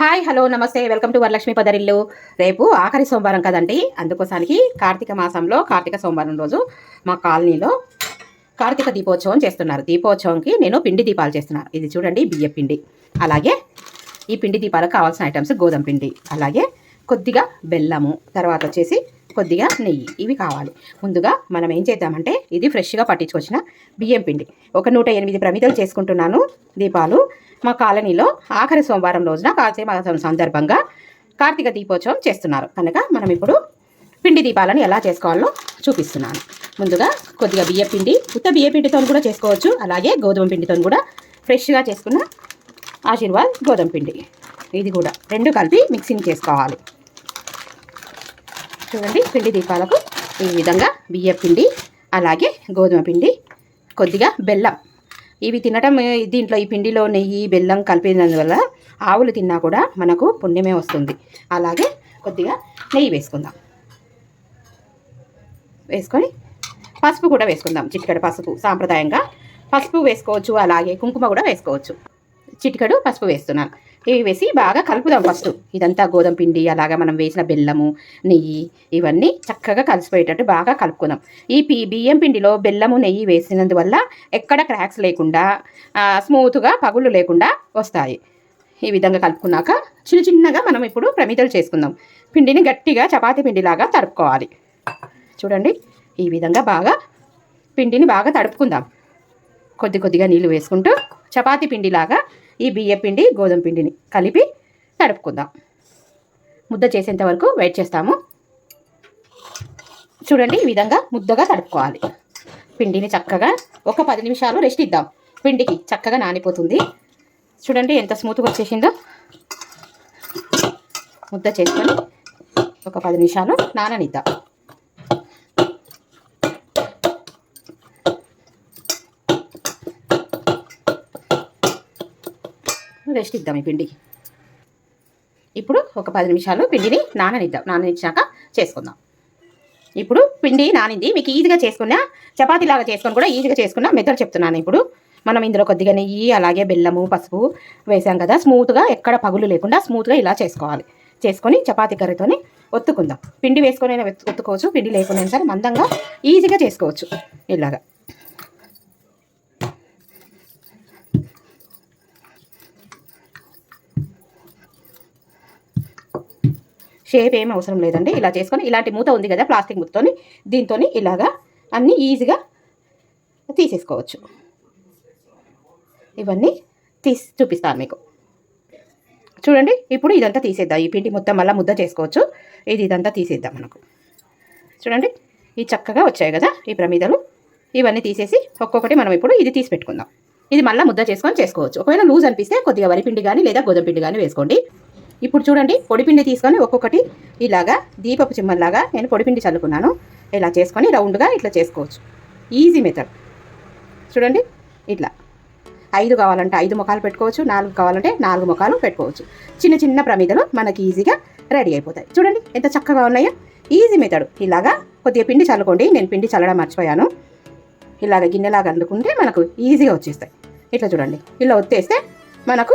Hi hello నమస్తే. Welcome to Varalakshmi Padarillu. రేపు ఆఖరి సోమవారం కదండి? అందుకోసానికి కార్తీక మాసంలో కార్తీక సోమవారం రోజు మా కాలనీలో కార్తీక దీపోత్సవం చేస్తున్నారు. దీపోత్సవంకి నేను పిండి దీపాలు చేస్తున్నాను. ఇది చూడండి బియ్య పిండి. అలాగే ఈ పిండి దీపాలకు కావాల్సిన ఐటమ్స్ గోధుమ పిండి అలాగే కొద్దిగా బెల్లము తర్వాత వచ్చేసి కొద్దిగా నెయ్యి. ఇవి కావాలి. ముందుగా మనం ఏం చేద్దామంటే ఇది ఫ్రెష్గా పట్టించుకొచ్చిన బియ్యం పిండి. ఒక నూట ఎనిమిది ప్రమిదలు చేసుకుంటున్నాను దీపాలు. మా కాలనీలో ఆఖరి సోమవారం రోజున కార్తీక మాసం సందర్భంగా కార్తీక దీపోత్సవం చేస్తున్నారు. కనుక మనం ఇప్పుడు పిండి దీపాలను ఎలా చేసుకోవాలో చూపిస్తున్నాను. ముందుగా కొద్దిగా బియ్య పిండి ఉత్త బియ్య పిండితో కూడా చేసుకోవచ్చు. అలాగే గోధుమ పిండితో కూడా ఫ్రెష్గా చేసుకున్న ఆశీర్వాద్ గోధుమ పిండి. ఇది కూడా రెండు కలిపి మిక్సింగ్ చేసుకోవాలి. చూడండి పిండి దీపాలకు ఈ విధంగా బియ్య పిండి అలాగే గోధుమ పిండి కొద్దిగా బెల్లం ఇవి తినటం దీంట్లో ఈ పిండిలో నెయ్యి బెల్లం కలిపినందువల్ల ఆవులు తిన్నా కూడా మనకు పుణ్యమే వస్తుంది. అలాగే కొద్దిగా నెయ్యి వేసుకుందాం. వేసుకొని పసుపు కూడా వేసుకుందాం. చిటికెడు పసుపు సాంప్రదాయంగా పసుపు వేసుకోవచ్చు అలాగే కుంకుమ కూడా వేసుకోవచ్చు. చిటికెడు పసుపు వేస్తున్నాను. ఇవి వేసి బాగా కలుపుదాం ఫస్ట్ ఇదంతా గోధుమ పిండి అలాగా మనం వేసిన బెల్లము నెయ్యి ఇవన్నీ చక్కగా కలిసిపోయేటట్టు బాగా కలుపుకుందాం. ఈ పి బియ్యం పిండిలో బెల్లము నెయ్యి వేసినందువల్ల ఎక్కడ క్రాక్స్ లేకుండా స్మూత్గా పగుళ్ళు లేకుండా వస్తాయి. ఈ విధంగా కలుపుకున్నాక చిన్న చిన్నగా మనం ఇప్పుడు ప్రమిదలు చేసుకుందాం. పిండిని గట్టిగా చపాతీ పిండిలాగా తడుపుకోవాలి. చూడండి ఈ విధంగా బాగా పిండిని బాగా తడుపుకుందాం. కొద్ది కొద్దిగా నీళ్ళు వేసుకుంటూ చపాతీ పిండిలాగా ఈ బియ్యపిండి గోధుమ పిండిని కలిపి తడుపుకుందాం ముద్ద చేసేంత వరకు వెయిట్ చేస్తాము. చూడండి ఈ విధంగా ముద్దగా తడుపుకోవాలి. పిండిని చక్కగా ఒక పది నిమిషాలు రెస్ట్ ఇద్దాం. పిండికి చక్కగా నానిపోతుంది. చూడండి ఎంత స్మూత్గా వచ్చేసిందో. ముద్ద చేసుకొని ఒక పది నిమిషాలు నాననిద్దాం. రెస్ట్ ఇద్దాం ఈ పిండికి. ఇప్పుడు ఒక పది నిమిషాలు పిండిని నాననిద్దాం. నాననిచ్చాక చేసుకుందాం. ఇప్పుడు పిండి నానింది. మీకు ఈజీగా చేసుకున్న చపాతీలాగా చేసుకొని కూడా ఈజీగా చేసుకున్న మెథడ్ చెప్తున్నాను ఇప్పుడు. మనం ఇందులో కొద్దిగా నెయ్యి అలాగే బెల్లము పసుపు వేసాం కదా. స్మూత్గా ఎక్కడ పగులు లేకుండా స్మూత్గా ఇలా చేసుకోవాలి. చేసుకొని చపాతీ కర్రీతోని ఒత్తుకుందాం. పిండి వేసుకొని అయినా ఒత్తుకోవచ్చు. పిండి లేకుండా సరే మందంగా ఈజీగా చేసుకోవచ్చు. ఇలాగా. షేప్ ఏమి అవసరం లేదండి. ఇలా చేసుకొని ఇలాంటి మూత ఉంది కదా ప్లాస్టిక్ మూతతోని దీంతో ఇలాగా అన్నీ ఈజీగా తీసేసుకోవచ్చు. ఇవన్నీ తీసి చూపిస్తాను మీకు. చూడండి ఇప్పుడు ఇదంతా తీసేద్దాం. ఈ పిండి మొత్తం మళ్ళీ ముద్ద చేసుకోవచ్చు. ఇది ఇదంతా తీసేద్దాం మనకు. చూడండి ఈ చక్కగా వచ్చాయి కదా ఈ ప్రమిదలు. ఇవన్నీ తీసేసి ఒక్కొక్కటి మనం ఇప్పుడు ఇది తీసి పెట్టుకుందాం. ఇది మళ్ళీ ముద్ద చేసుకొని చేసుకోవచ్చు. ఒకవేళ లూజ్ అనిపిస్తే కొద్దిగా వరిపిండి కానీ లేదా గోధుమ పిండి కానీ వేసుకోండి. ఇప్పుడు చూడండి పొడిపిండి తీసుకొని ఒక్కొక్కటి ఇలాగా దీపపు చిమ్మల్లాగా నేను పొడిపిండి చల్లుకున్నాను. ఇలా చేసుకొని రౌండ్గా ఇట్లా చేసుకోవచ్చు. ఈజీ మెథడ్ చూడండి ఇట్లా. ఐదు కావాలంటే ఐదు ముఖాలు పెట్టుకోవచ్చు నాలుగు కావాలంటే నాలుగు ముఖాలు పెట్టుకోవచ్చు. చిన్న చిన్న ప్రమిదలు మనకి ఈజీగా రెడీ అయిపోతాయి. చూడండి ఎంత చక్కగా ఉన్నాయో. ఈజీ మెథడ్ ఇలాగా కొద్దిగా పిండి చల్లుకోండి. నేను పిండి చల్లడం మర్చిపోయాను. ఇలాగ గిన్నెలాగా అల్లుకుంటే మనకు ఈజీగా వచ్చేస్తాయి. ఇట్లా చూడండి ఇలా ఒత్తేస్తే మనకు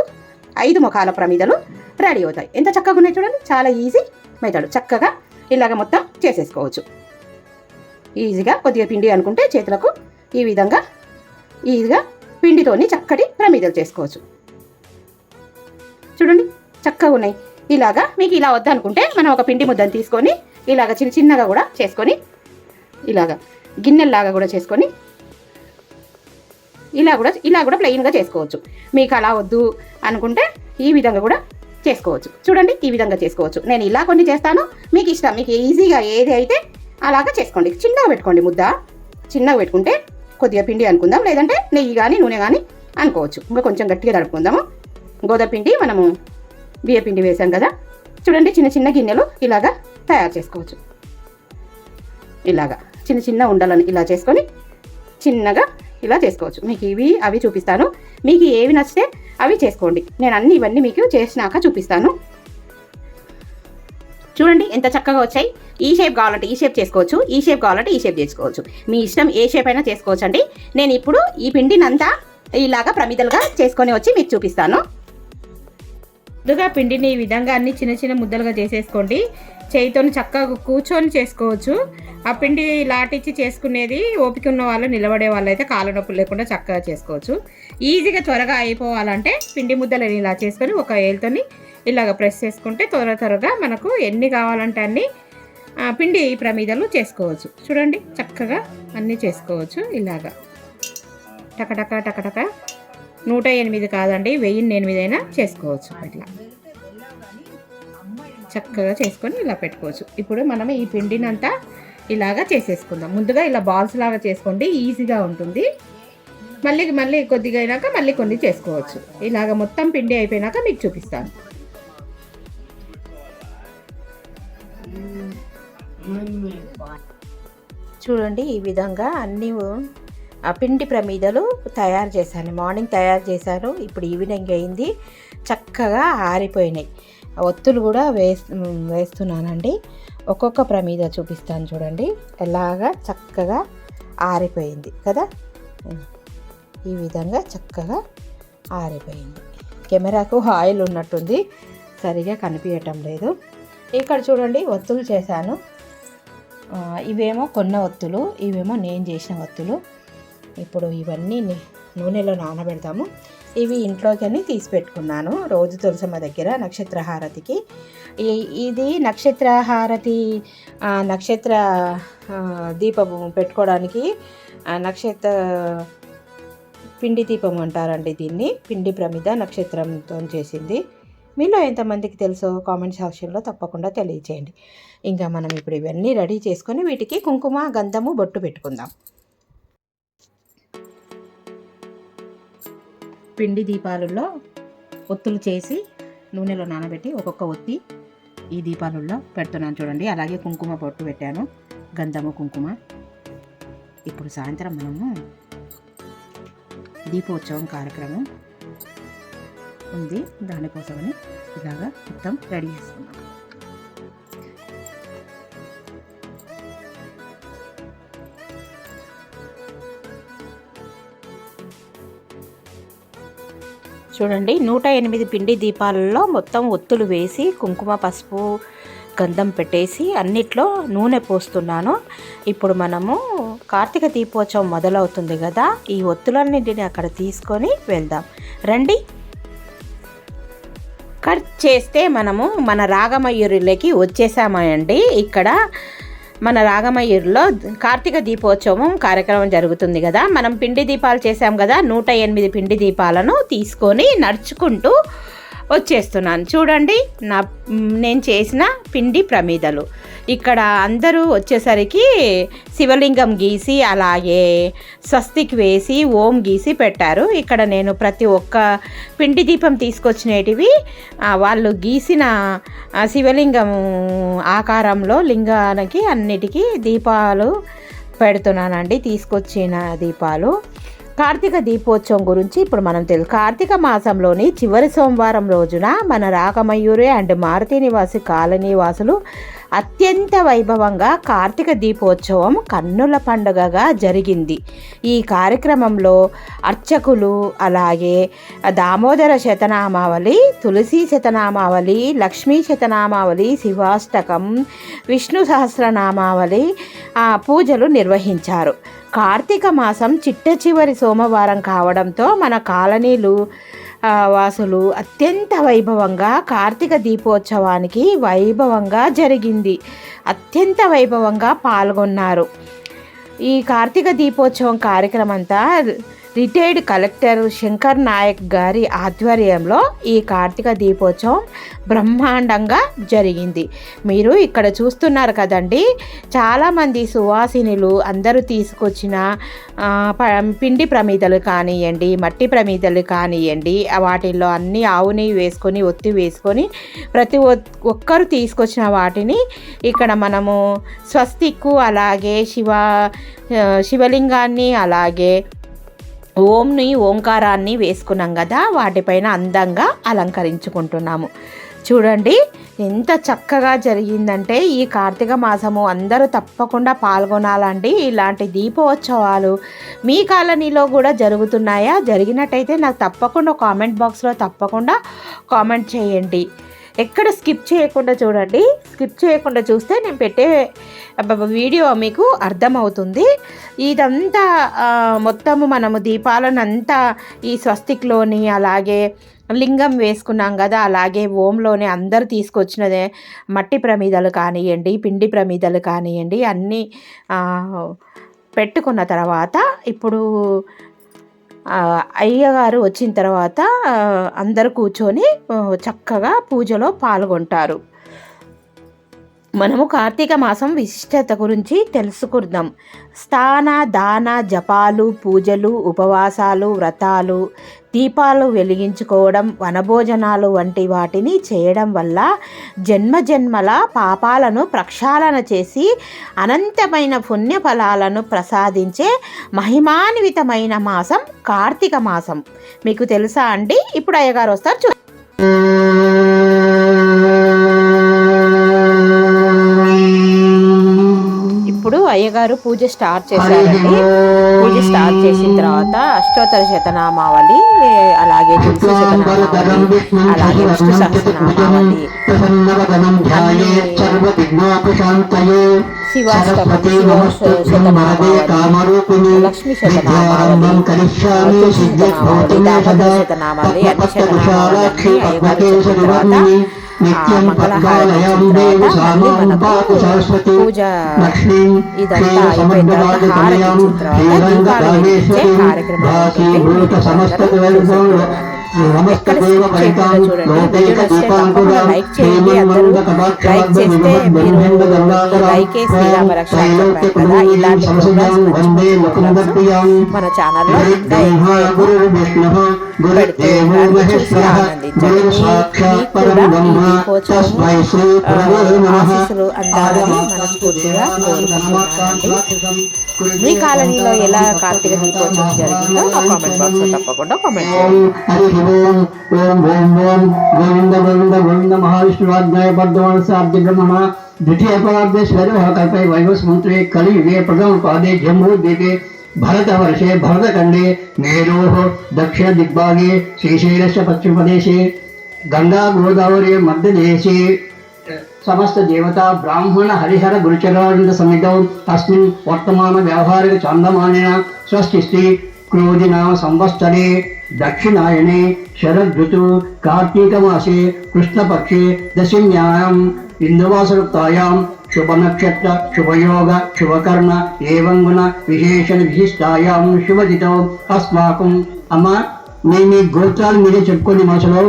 ఐదు ముఖాల ప్రమిదలు రెడీ అవుతాయి. ఎంత చక్కగా ఉన్నాయి చూడండి. చాలా ఈజీ మెథడ్. చక్కగా ఇలాగ మొత్తం చేసేసుకోవచ్చు. ఈజీగా కొద్దిగా పిండి అనుకుంటే చేతులకు ఈ విధంగా ఈజీగా పిండితోని చక్కటి ప్రమిదలు చేసుకోవచ్చు. చూడండి. చక్కగా ఉన్నాయి. ఇలాగా మీకు ఇలా వద్దనుకుంటే మనం ఒక పిండి ముద్దను తీసుకొని ఇలాగ చిన్న చిన్నగా కూడా చేసుకొని ఇలాగా గిన్నెల్లాగా కూడా చేసుకొని ఇలా కూడా ఇలా కూడా ప్లెయిన్గా చేసుకోవచ్చు. మీకు అలా వద్దు అనుకుంటే ఈ విధంగా కూడా చేసుకోవచ్చు. చూడండి ఈ విధంగా చేసుకోవచ్చు. నేను ఇలా కొన్ని చేస్తాను. మీకు ఇష్టం మీకు ఈజీగా ఏది అయితే అలాగా చేసుకోండి. చిన్నగా పెట్టుకోండి ముద్ద. చిన్నగా పెట్టుకుంటే కొద్దిగా పిండి అనుకుందాం. లేదంటే నెయ్యి కానీ నూనె కానీ అనుకోవచ్చు. ఇంకా కొంచెం గట్టిగా తడుపుకుందాము. గోధుమ పిండి మనము బియ్య పిండి వేసాం కదా. చూడండి చిన్న చిన్న గిన్నెలు ఇలాగా తయారు చేసుకోవచ్చు. ఇలాగా చిన్న చిన్న ఉండలను ఇలా చేసుకొని చిన్నగా ఇలా చేసుకోవచ్చు. మీకు ఇవి అవి చూపిస్తాను. మీకు ఏవి నచ్చితే అవి చేసుకోండి. నేను అన్ని ఇవన్నీ మీకు చేసినాక చూపిస్తాను. చూడండి ఎంత చక్కగా వచ్చాయి. ఈ షేప్ కావాలంటే ఈ షేప్ చేసుకోవచ్చు. ఈ షేప్ కావాలంటే ఈ షేప్ చేసుకోవచ్చు. మీ ఇష్టం ఏ షేప్ అయినా చేసుకోవచ్చు అండి నేను ఇప్పుడు ఈ పిండినంతా ఇలాగా ప్రమిదలుగా చేసుకొని వచ్చి మీకు చూపిస్తాను. ముందుగా పిండిని ఈ విధంగా అన్ని చిన్న చిన్న ముద్దలుగా చేసేసుకోండి. చేయితో చక్కగా కూర్చొని చేసుకోవచ్చు. ఆ పిండి లాటిచ్చి చేసుకునేది ఓపిక ఉన్న వాళ్ళు నిలబడే వాళ్ళు అయితే కాళ్ళ నొప్పులు లేకుండా చక్కగా చేసుకోవచ్చు. ఈజీగా త్వరగా అయిపోవాలంటే పిండి ముద్దలు ఇలా చేసుకొని ఒక ఏలుతోని ఇలాగ ప్రెస్ చేసుకుంటే త్వర త్వరగా మనకు ఎన్ని కావాలంటే అన్ని ఆ, పిండి ప్రమీదలు చేసుకోవచ్చు. చూడండి చక్కగా అన్నీ చేసుకోవచ్చు ఇలాగా. టకటక టకటక. నూట ఎనిమిది కాదండి వెయ్యి ఎనిమిది అయినా చేసుకోవచ్చు అట్లా చక్కగా చేసుకొని ఇలా పెట్టుకోవచ్చు. ఇప్పుడు మనం ఈ పిండినంతా ఇలాగా చేసేసుకుందాం. ముందుగా ఇలా బాల్స్ లాగా చేసుకోండి ఈజీగా ఉంటుంది. మళ్ళీ మళ్ళీ కొద్దిగా అయినాక మళ్ళీ కొన్ని చేసుకోవచ్చు. ఇలాగ మొత్తం పిండి అయిపోయినాక మీకు చూపిస్తాను. చూడండి ఈ విధంగా అన్నీ పిండి ప్రమీదలు తయారు చేశాను. మార్నింగ్ తయారు చేశాను. ఇప్పుడు ఈవినింగ్ అయింది. చక్కగా ఆరిపోయినాయి. ఒత్తులు కూడా వేస్ వేస్తున్నానండి. ఒక్కొక్క ప్రమీద చూపిస్తాను చూడండి. ఎలాగా చక్కగా ఆరిపోయింది కదా? ఈ విధంగా చక్కగా ఆరిపోయింది. కెమెరాకు ఆయిల్ ఉన్నట్టుంది. సరిగా కనిపించటం లేదు. ఇక్కడ చూడండి ఒత్తులు చేశాను. ఇవేమో కొన్న ఒత్తులు ఇవేమో నేను చేసిన ఒత్తులు. ఇప్పుడు ఇవన్నీ నూనెలో నానబెడతాము. ఇవి ఇంట్లోకని తీసి పెట్టుకున్నాను. రోజు తులసమ్మ దగ్గర నక్షత్ర హారతికి ఈ- ఇది నక్షత్ర హారతి నక్షత్ర దీపము పెట్టుకోవడానికి నక్షత్ర పిండి దీపం అంటారండి దీన్ని. పిండి ప్రమిద నక్షత్రంతో చేసింది. మీలో ఎంతమందికి తెలుసో కామెంట్ సెక్షన్లో తప్పకుండా తెలియచేయండి. ఇంకా మనం ఇప్పుడు ఇవన్నీ రెడీ చేసుకొని వీటికి కుంకుమ గంధము బొట్టు పెట్టుకుందాం. పిండి దీపాలలో ఒత్తులు చేసి నూనెలో నానబెట్టి ఒక్కొక్క ఒత్తి ఈ దీపాలలో పెడుతున్నాను చూడండి. అలాగే కుంకుమ పొట్టు పెట్టాను. గంధము కుంకుమ. ఇప్పుడు సాయంత్రం మనము దీపోత్సవం కార్యక్రమం ఉంది. దానికోసమని ఇలాగా మొత్తం రెడీ చేసుకున్నాం. చూడండి నూట ఎనిమిది పిండి దీపాలలో మొత్తం ఒత్తులు వేసి కుంకుమ పసుపు గంధం పెట్టేసి అన్నిట్లో నూనె పోస్తున్నాను. ఇప్పుడు మనము కార్తీక దీపోత్సవం మొదలవుతుంది కదా ఈ ఒత్తులన్నింటిని అక్కడ తీసుకొని వెళ్దాం. రండి. కట్ చేస్తే మనము మన రాగమయూరిలోకి వచ్చేసామండి. ఇక్కడ మన రాగమయూరులో కార్తీక దీపోత్సవం కార్యక్రమం జరుగుతుంది కదా. మనం పిండి దీపాలు చేసాం కదా. నూట ఎనిమిది పిండి దీపాలను తీసుకొని నడుచుకుంటూ వచ్చేస్తున్నాను. చూడండి నా నేను చేసిన పిండి ప్రమిదలు. ఇక్కడ అందరూ వచ్చేసరికి శివలింగం గీసి అలాగే స్వస్తికి వేసి ఓం గీసి పెట్టారు. ఇక్కడ నేను ప్రతి ఒక్క పిండి దీపం తీసుకొచ్చినటివి వాళ్ళు గీసిన శివలింగం ఆకారంలో లింగానికి అన్నిటికీ దీపాలు పెడుతున్నానండి తీసుకొచ్చిన దీపాలు. కార్తీక దీపోత్సవం గురించి ఇప్పుడు మనం తెలుసు. కార్తీక మాసంలోని చివరి సోమవారం రోజున మన రాగమయూరి అండ్ మారుతి నివాసి కాలనీ వాసులు అత్యంత వైభవంగా కార్తీక దీపోత్సవం కన్నుల పండుగగా జరిగింది. ఈ కార్యక్రమంలో అర్చకులు అలాగే దామోదర శతనామావళి తులసి శతనామావళి లక్ష్మీ శతనామావళి శివాష్టకం విష్ణు సహస్రనామావళి పూజలు నిర్వహించారు. కార్తీక మాసం చిట్ట చివరి సోమవారం కావడంతో మన కాలనీలు వాసులు అత్యంత వైభవంగా కార్తీక దీపోత్సవానికి వైభవంగా జరిగింది. అత్యంత వైభవంగా పాల్గొన్నారు. ఈ కార్తీక దీపోత్సవం కార్యక్రమం అంతా రిటైర్డ్ కలెక్టర్ శంకర్ నాయక్ గారి ఆధ్వర్యంలో ఈ కార్తీక దీపోత్సవం బ్రహ్మాండంగా జరిగింది. మీరు ఇక్కడ చూస్తున్నారు కదండి చాలామంది సువాసినులు అందరూ తీసుకొచ్చిన ప- పిండి ప్రమిదలు కానివ్వండి మట్టి ప్రమిదలు కానివ్వండి వాటిల్లో అన్ని ఆవు నెయ్యి వేసుకొని ఒత్తి వేసుకొని ప్రతి ఒ- ఒక్కరు తీసుకొచ్చిన వాటిని ఇక్కడ మనము స్వస్తిక్కు అలాగే శివ శివలింగాన్ని అలాగే ఓంని ఓంకారాన్ని వేసుకున్నాం కదా వాటిపైన అందంగా అలంకరించుకుంటున్నాము. చూడండి ఎంత చక్కగా జరిగిందంటే ఈ కార్తీక మాసము అందరూ తప్పకుండా పాల్గొనాలండి. ఇలాంటి దీపోత్సవాలు మీ కాలనీలో కూడా జరుగుతున్నాయా? జరిగినట్టయితే నాకు తప్పకుండా కామెంట్ బాక్స్లో తప్పకుండా కామెంట్ చేయండి. ఎక్కడ స్కిప్ చేయకుండా చూడండి. స్కిప్ చేయకుండా చూస్తే నేను పెట్టే వీడియో మీకు అర్థమవుతుంది. ఇదంతా మొత్తము మనము దీపాలను అంతా ఈ స్వస్తిక్లోని అలాగే లింగం వేసుకున్నాం కదా అలాగే ఓంలోనే అందరు తీసుకొచ్చినదే మట్టి ప్రమిదలు కానివ్వండి పిండి ప్రమిదలు కానివ్వండి అన్నీ పెట్టుకున్న తర్వాత ఇప్పుడు అయ్యగారు వచ్చిన తర్వాత అందరు అందరూ కూర్చొని చక్కగా పూజలో పాల్గొంటారు. మనము కార్తీక మాసం విశిష్టత గురించి తెలుసుకుందాం. స్థాన దాన జపాలు పూజలు ఉపవాసాలు వ్రతాలు దీపాలు వెలిగించుకోవడం వనభోజనాలు వంటి వాటిని చేయడం వల్ల జన్మ జన్మల పాపాలను ప్రక్షాళన చేసి అనంతమైన పుణ్యఫలాలను ప్రసాదించే మహిమాన్వితమైన మాసం కార్తీక మాసం. మీకు తెలుసా అండి? ఇప్పుడు అయ్యగారు వస్తారు చూ ఇప్పుడు అయ్యగారు పూజ స్టార్ట్ చేశారండి. పూజ స్టార్ట్ చేసిన తర్వాత అష్టోత్తర శతనామావళి అలాగే తులసి శతనామావళి అలాగే విష్ణు సహస్రనామావళి శివాష్టపతి శతనామావళి లక్ష్మీ శతనామావళి తులసి శతనామావళి దామోదర శతనామావళి అన్ని శతనామావళి అయ్యగారు తర్వాత మంగళహారతి మనకు పూజ ఇదంతా అయిపోయిన తర్వాత హారతి ఇచ్చిన తర్వాత దీపాలు వెలిగించే కార్యక్రమం. ఎక్కడ చూడండి. తప్పకుండా లైక్ చేయండి. అందరూ లైక్ చేస్తే మీరు లైకే శ్రీరామ రక్ష కదా ఇలాంటి ప్రోగ్రామ్స్ మన ఛానల్లో పెడుతూ ఉంటాను చూసి ఆనందించండి మీ- మీకు కూడా ఈ దీపోత్సవం ఆ, ఆశీస్సులు అందాలని మనస్ఫూర్తిగా కోరుకుంటున్నానండి మీ కాలనీలో ఎలా కార్తీక దీపోత్సవం జరిగిందో నా కామెంట్ బాక్స్లో తప్పకుండా కామెంట్ చేయండి హరి ఓం ఓం ఓం ఓం గోవింద గోవింద గోవింద మహావిష్ణువాజ్ఞాయ పద్మవన సాధ్య भरतवर्षे भरतखण्डे मेरोः दक्षिणदिग्भागे श्रीशैलस्य पश्चिमप्रदेशे गङ्गागोदावरी मध्यदेशे समस्तदेवता ब्राह्मणहरिहरगुरुचरानन्दसमितौ अस्मिन् वर्तमानव्यावहारिकचान्दमानेन स्वस्तिस्ति क्रोधिनाम संवत्सरे दक्षिणायने शरदृतु कार्तीकमासे कृष्णपक्षे दशम्यायाम् इन्दुवासवृत्तायां శుభ నక్షత్ర శుభనక్షత్ర శుభయోగ శుభకర్ణ ఏవం గుణ విశేషణ విశిష్టాయాం శుభదితో అస్మాకం అమ్మ మీ మీ గోత్రాలు మీరే చెప్పుకోండి మనసులో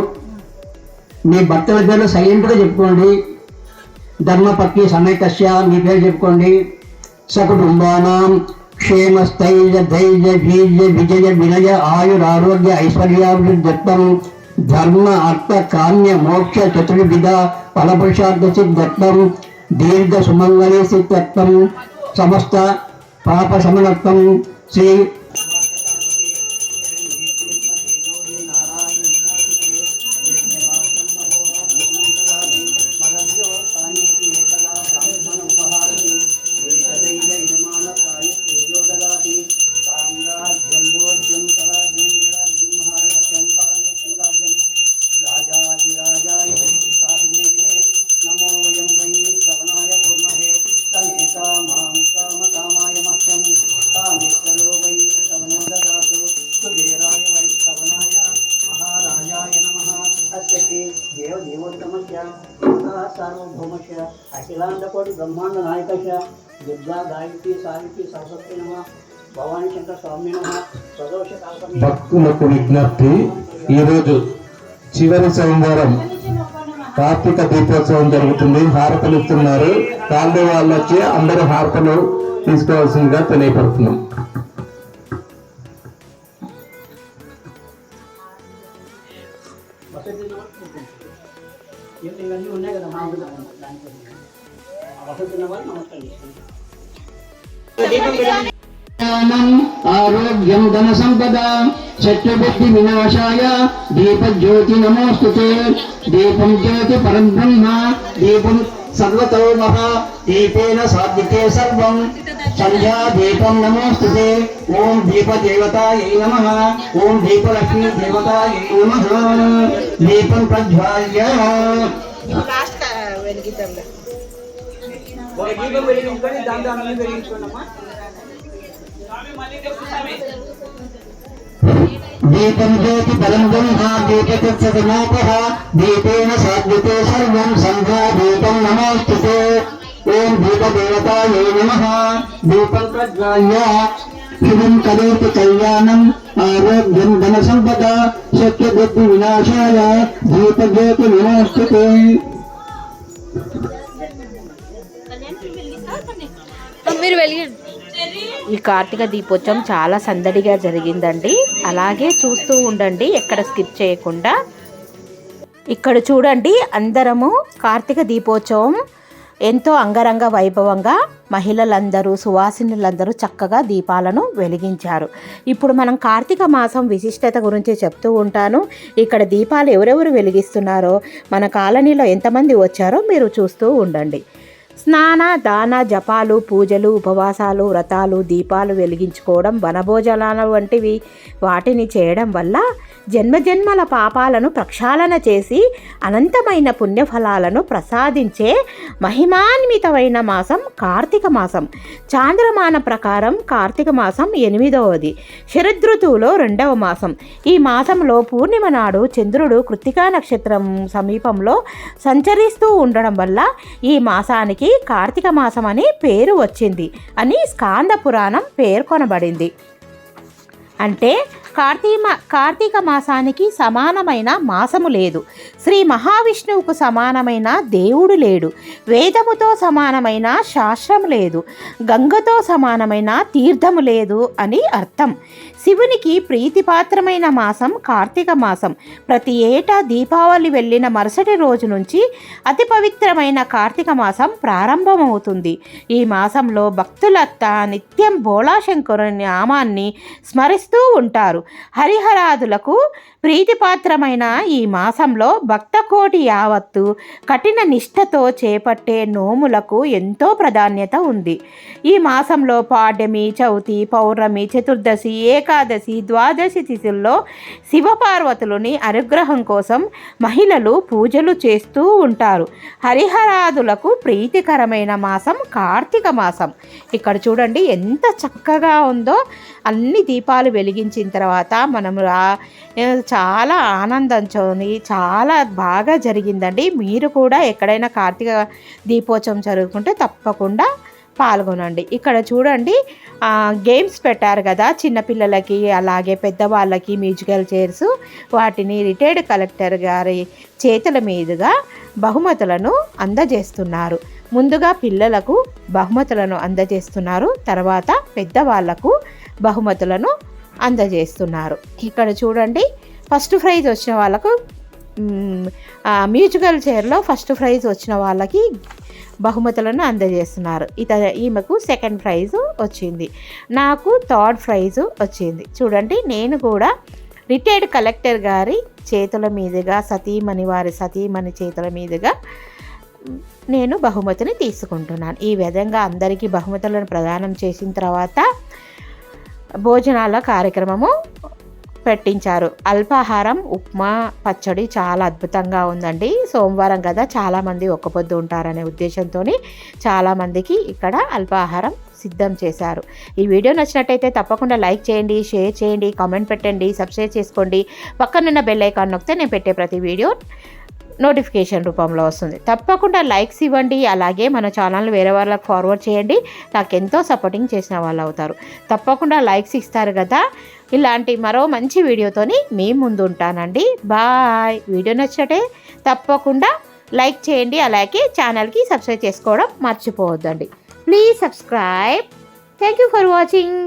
మీ భర్తల పేర్లు సైలెంట్గా చెప్పుకోండి. ధర్మపత్ని సమేతస్య మీ పేరు చెప్పుకోండి. సకుటుంబానాం క్షేమస్థైర్య ధైర్య వీర్య విజయ వినయ ఆయురారోగ్య ఐశ్వర్యాభివృద్ధత్వం ధర్మ అర్థ కామ్య మోక్ష చతుర్విధ ఫలపురుషార్థ సిద్ధత్వం దీర్ఘ సుమంగళే సిద్ధత్వం సమస్త పాప సమనత్వం శ్రీ భక్తులకు విజ్ఞప్తి ఈరోజు చివరి సోమవారం కార్తీక దీపోత్సవం జరుగుతుంది. హారతలు ఇస్తున్నారు. కాలనీ వాళ్ళు వచ్చి అందరూ హారతలు తీసుకోవాల్సిందిగా తెలియపడుతున్నాం. దీపం ఆరోగ్యం ధన సంపద శత్రుబుద్ధి వినాశాయ దీపజ్యోతి నమోస్తుతే దీపం జ్యోతి పరబ్రహ్మ దీపం సర్వతో మహా దీపేన సాధితే సర్వం. సంధ్యా దీపం నమోస్తుతే ఓం దీపదేవతాయై నమః ఓం దీపలక్ష్మీ దేవతాయై నమః. దీపం ప్రజ్వాల్య. దీపం వెలిగించుకొని దాని దాని వెలిగించుకోండమ్మా దీపం జ్యోతి పరం బ్రహ్మ దీపతత్సమాపః దీపేన సాధ్యతే సర్వం సంధ్యా దీపం నమోస్తుతే ఓం దీపదేవతాయై నమః దీపం ప్రజ్వాల్య శుభం కరోతి కళ్యాణం ఆరోగ్యం ధన సంపద శక్యబుద్ధి వినాశాయ ఈ కార్తీక దీపోత్సవం చాలా సందడిగా జరిగిందండి. అలాగే చూస్తూ ఉండండి ఎక్కడ స్కిప్ చేయకుండా. ఇక్కడ చూడండి అందరము కార్తీక దీపోత్సవం ఎంతో అంగరంగ వైభవంగా మహిళలందరూ సువాసినులందరూ చక్కగా దీపాలను వెలిగించారు. ఇప్పుడు మనం కార్తీక మాసం విశిష్టత గురించి చెప్తూ ఉంటాను. ఇక్కడ దీపాలు ఎవరెవరు వెలిగిస్తున్నారో మన కాలనీలో ఎంతమంది వచ్చారో మీరు చూస్తూ ఉండండి. స్నాన దాన జపాలు పూజలు ఉపవాసాలు వ్రతాలు దీపాలు వెలిగించుకోవడం వనభోజనాలు వంటివి వాటిని చేయడం వల్ల జన్మజన్మల పాపాలను ప్రక్షాళన చేసి అనంతమైన పుణ్యఫలాలను ప్రసాదించే మహిమాన్వితమైన మాసం కార్తీక మాసం. చాంద్రమాన ప్రకారం కార్తీక మాసం ఎనిమిదవది. శరదృతువులో రెండవ మాసం. ఈ మాసంలో పూర్ణిమ నాడు చంద్రుడు కృత్తికా నక్షత్రం సమీపంలో సంచరిస్తూ ఉండడం వల్ల ఈ మాసానికి కార్తీక మాసం అని పేరు వచ్చింది అని స్కాంద పురాణం పేర్కొనబడింది. అంటే కార్తీమ కార్తీక మాసానికి సమానమైన మాసము లేదు. శ్రీ మహావిష్ణువుకు సమానమైన దేవుడు లేడు. వేదముతో సమానమైన శాస్త్రం లేదు. గంగతో సమానమైన తీర్థము లేదు అని అర్థం. శివునికి ప్రీతిపాత్రమైన మాసం కార్తీక మాసం. ప్రతి ఏటా దీపావళి వెళ్ళిన మరుసటి రోజు నుంచి అతి పవిత్రమైన కార్తీక మాసం ప్రారంభమవుతుంది. ఈ మాసంలో భక్తులంతా నిత్యం భోళాశంకరుని నామాన్ని స్మరిస్తూ ఉంటారు. హరిహరాదులకు ప్రీతిపాత్రమైన ఈ మాసంలో భక్తకోటి యావత్తు కఠిన నిష్ఠతో చేపట్టే నోములకు ఎంతో ప్రాధాన్యత ఉంది. ఈ మాసంలో పాడ్యమి చవితి పౌర్ణమి చతుర్దశి ఏకాదశి ద్వాదశి తిథుల్లో శివపార్వతులని అనుగ్రహం కోసం మహిళలు పూజలు చేస్తూ ఉంటారు. హరిహరాదులకు ప్రీతికరమైన మాసం కార్తీక మాసం. ఇక్కడ చూడండి ఎంత చక్కగా ఉందో. అన్ని దీపాలు వెలిగించిన తర్వాత మనం రా- చాలా ఆనందంతోని చాలా బాగా జరిగిందండి. మీరు కూడా ఎక్కడైనా కార్తీక దీపోత్సవం జరుగుతుంటే తప్పకుండా పాల్గొనండి. ఇక్కడ చూడండి గేమ్స్ పెట్టారు కదా చిన్నపిల్లలకి అలాగే పెద్దవాళ్ళకి మ్యూజికల్ చైర్స్ వాటిని రిటైర్డ్ కలెక్టర్ గారి చేతుల మీదుగా బహుమతులను అందజేస్తున్నారు. ముందుగా పిల్లలకు బహుమతులను అందజేస్తున్నారు. తర్వాత పెద్దవాళ్ళకు బహుమతులను అందజేస్తున్నారు. ఇక్కడ చూడండి ఫస్ట్ ప్రైజ్ వచ్చిన వాళ్ళకు మ్యూచువల్ మ్యూజికల్ చైర్లో ఫస్ట్ ప్రైజ్ వచ్చిన వాళ్ళకి బహుమతులను అందజేస్తున్నారు. ఇత ఈమెకు సెకండ్ ప్రైజ్ వచ్చింది. నాకు థర్డ్ ప్రైజ్ వచ్చింది. చూడండి నేను కూడా రిటైర్డ్ కలెక్టర్ గారి చేతుల మీదుగా సతీమణి వారి సతీమణి చేతుల మీదుగా నేను బహుమతిని తీసుకుంటున్నాను. ఈ విధంగా అందరికీ బహుమతులను ప్రదానం చేసిన తర్వాత భోజనాల కార్యక్రమము పెట్టించారు. అల్పాహారం ఉప్మా పచ్చడి చాలా అద్భుతంగా ఉందండి. సోమవారం కదా చాలామంది ఒక్కపొద్దు ఉంటారనే ఉద్దేశంతో చాలామందికి ఇక్కడ అల్పాహారం సిద్ధం చేశారు. ఈ వీడియో నచ్చినట్టయితే తప్పకుండా లైక్ చేయండి షేర్ చేయండి కామెంట్ పెట్టండి సబ్స్క్రైబ్ చేసుకోండి. పక్కనున్న బెల్ ఐకాన్ నొక్కితే నేను పెట్టే ప్రతి వీడియో నోటిఫికేషన్ రూపంలో వస్తుంది. తప్పకుండా లైక్స్ ఇవ్వండి అలాగే మన ఛానల్ వేరే వాళ్ళకి ఫార్వర్డ్ చేయండి. నాకు ఎంతో సపోర్టింగ్ చేసిన వాళ్ళు అవుతారు. తప్పకుండా లైక్స్ ఇస్తారు కదా. ఇలాంటి మరో మంచి వీడియోతోని మీ ముందు ఉంటానండి బాయ్. వీడియో నచ్చటే తప్పకుండా లైక్ చేయండి. అలాగే ఛానల్కి సబ్స్క్రైబ్ చేసుకోవడం మర్చిపోవద్దండి. Please subscribe. Thank you for watching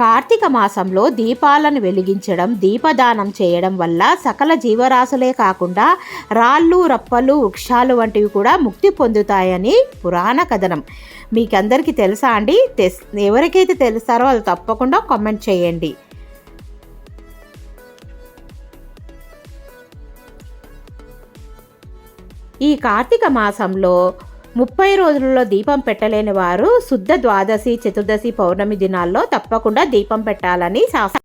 Karthika మాసంలో దీపాలను వెలిగించడం దీపదానం చేయడం వల్ల సకల జీవరాశులే కాకుండా రాళ్ళు రప్పలు వృక్షాలు వంటివి కూడా ముక్తి పొందుతాయని పురాణ కథనం. మీకు అందరికీ తెలుసా అండి? తెస్ ఎవరికైతే తెలుస్తారో వాళ్ళు తప్పకుండా కామెంట్ చేయండి. ఈ కార్తీక మాసంలో ముప్పై రోజులలో దీపం పెట్టలేని వారు శుద్ధ ద్వాదశి చతుర్దశి పౌర్ణమి దినాల్లో తప్పకుండా దీపం పెట్టాలని శాస్త్ర